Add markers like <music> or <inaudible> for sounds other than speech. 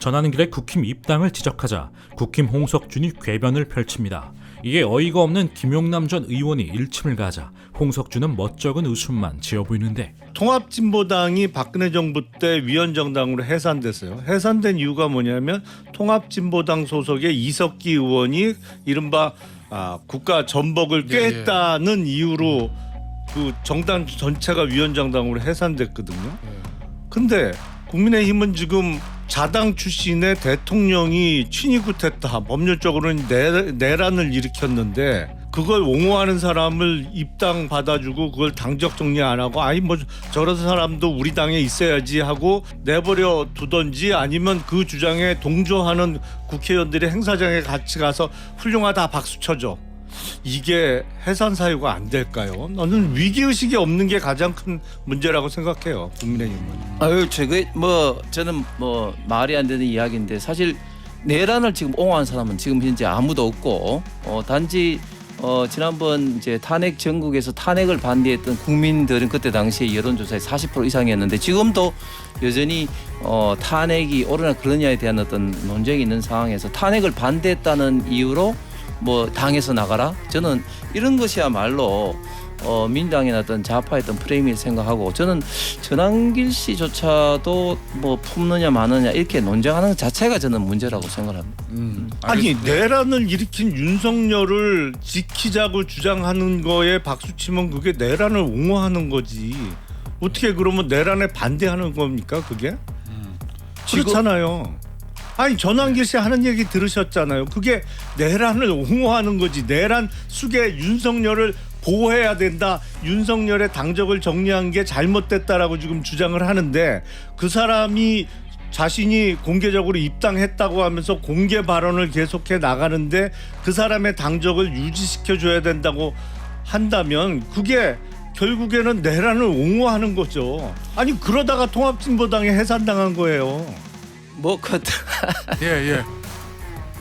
전하는 길에 국힘 입당을 지적하자 국힘 홍석준이 궤변을 펼칩니다. 이에 어이가 없는 김용남 전 의원이 일침을 가자 홍석준은 멋쩍은 웃음만 지어 보이는데 통합진보당이 박근혜 정부 때 위원정당으로 해산됐어요. 해산된 이유가 뭐냐면 통합진보당 소속의 이석기 의원이 이른바 아, 국가 전복을 예, 예. 깼다는 이유로 그 정당 전체가 위원정당으로 해산됐거든요. 근데 국민의힘은 지금 자당 출신의 대통령이 친이굿했다. 법률적으로는 내, 내란을 일으켰는데 그걸 옹호하는 사람을 입당 받아주고 그걸 당적 정리 안 하고 아니 뭐 저런 사람도 우리 당에 있어야지 하고 내버려 두던지 아니면 그 주장에 동조하는 국회의원들이 행사장에 같이 가서 훌륭하다 박수 쳐줘 이게 해산 사유가 안 될까요? 나는 위기 의식이 없는 게 가장 큰 문제라고 생각해요 국민의힘은. 아유, 저거 뭐 저는 뭐 말이 안 되는 이야기인데 사실 내란을 지금 옹호한 사람은 지금 현재 아무도 없고 어, 단지 어, 지난번 이제 탄핵 전국에서 탄핵을 반대했던 국민들은 그때 당시에 여론조사에 40% 이상이었는데 지금도 여전히 어, 탄핵이 옳으나 그러냐에 대한 어떤 논쟁이 있는 상황에서 탄핵을 반대했다는 이유로 뭐 당에서 나가라 저는 이런 것이야말로 어, 민당이나 어떤 좌파의 어떤 프레임을 생각하고 저는 전한길 씨조차도 뭐 품느냐 마느냐 이렇게 논쟁하는 것 자체가 저는 문제라고 생각합니다. 음, 아니. 내란을 일으킨 윤석열을 지키자고 주장하는 거에 박수 치면 그게 내란을 옹호하는 거지. 어떻게 그러면 내란에 반대하는 겁니까 그게? 그렇잖아요. 아니 전환길 씨 하는 얘기 들으셨잖아요. 그게 내란을 옹호하는 거지. 내란 숙의 윤석열을 보호해야 된다. 윤석열의 당적을 정리한 게 잘못됐다라고 지금 주장을 하는데 그 사람이 자신이 공개적으로 입당했다고 하면서 공개 발언을 계속해 나가는데 그 사람의 당적을 유지시켜 줘야 된다고 한다면 그게 결국에는 내란을 옹호하는 거죠. 아니 그러다가 통합진보당에 해산당한 거예요. 뭐 그, <laughs> 예, 예.